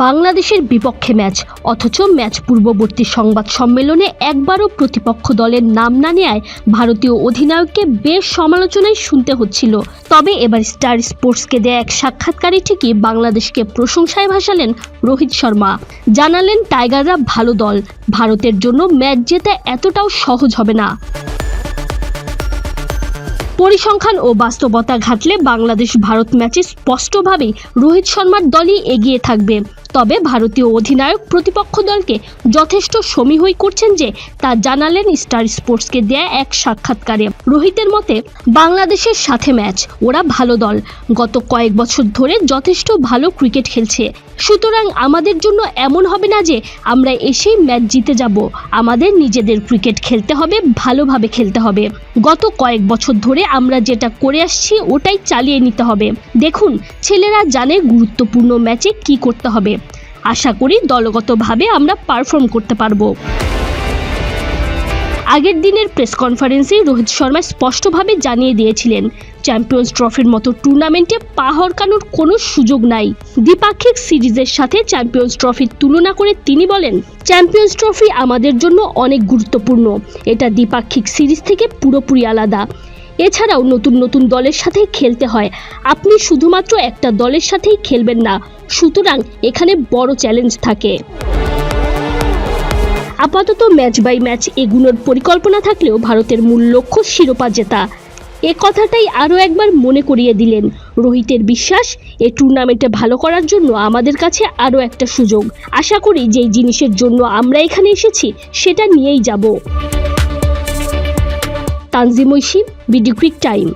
বাংলাদেশের বিপক্ষে ম্যাচ, অথচ ম্যাচ পূর্ববর্তী সংবাদ সম্মেলনে একবারও প্রতিপক্ষ দলের নাম না নেয় ভারতীয় অধিনায়ককে বেশ সমালোচনায় শুনতে হচ্ছিল। তবে এবার স্টার স্পোর্টসকে দেয়া এক সাক্ষাৎকারে ঠিকই বাংলাদেশকে প্রশংসায় ভাসালেন রোহিত শর্মা। জানালেন টাইগাররা ভালো দল, ভারতের জন্য ম্যাচ জেতা এতটাও সহজ হবে না। পরিসংখ্যান ও বাস্তবতা ঘাটলে বাংলাদেশ ভারত ম্যাচে স্পষ্টভাবেই রোহিত শর্মার দলই এগিয়ে থাকবে। তবে ভারতীয় অধিনায়ক প্রতিপক্ষ দলকে যথেষ্ট সমীহই করছেন যে, তা জানালেন স্টার স্পোর্টসকে দেয়া এক সাক্ষাৎকারে। রোহিতের মতে, বাংলাদেশের সাথে ম্যাচ, ওরা ভালো দল। গত কয়েক বছর ধরে যথেষ্ট ভালো ক্রিকেট খেলছে। সুতরাং আমাদের জন্য এমন হবে না যে, আমরা এসেই ম্যাচ জিতে যাব। আমাদের নিজেদের ক্রিকেট খেলতে হবে, ভালোভাবে খেলতে হবে। গত কয়েক বছর ধরে আমরা যেটা করে আসছি, ওটাই চালিয়ে নিতে হবে। দেখুন, ছেলেরা জানে গুরুত্বপূর্ণ ম্যাচে কি করতে হবে। আশা করি দলগতভাবে আমরা পারফর্ম করতে পারব। আগের দিনের প্রেস কনফারেন্সে রোহিত শর্মা স্পষ্টভাবে জানিয়ে দিয়েছিলেন চ্যাম্পিয়ন্স ট্রফির মতো টুর্নামেন্টে পা হরকানোর কোনো সুযোগ নাই। দ্বিপাক্ষিক সিরিজের সাথে চ্যাম্পিয়ন্স ট্রফির তুলনা করে তিনি বলেন চ্যাম্পিয়ন্স ট্রফি আমাদের জন্য অনেক গুরুত্বপূর্ণ। এটা দ্বিপাক্ষিক সিরিজ থেকে পুরোপুরি আলাদা। এছাড়াও নতুন নতুন দলের সাথে খেলতে হয়। আপনি শুধুমাত্র একটা দলের সাথেই খেলবেন না, সুতরাং এখানে বড় চ্যালেঞ্জ থাকে। আপাতত ম্যাচ বাই ম্যাচ এগুলোর পরিকল্পনা থাকলেও ভারতের মূল লক্ষ্য শিরোপা জেতা। এ কথাটাই আরও একবার মনে করিয়ে দিলেন। রোহিতের বিশ্বাস, এ টুর্নামেন্টে ভালো করার জন্য আমাদের কাছে আরও একটা সুযোগ। আশা করি যেই জিনিসের জন্য আমরা এখানে এসেছি, সেটা নিয়েই যাব। Tanjim Oishi BD quick time.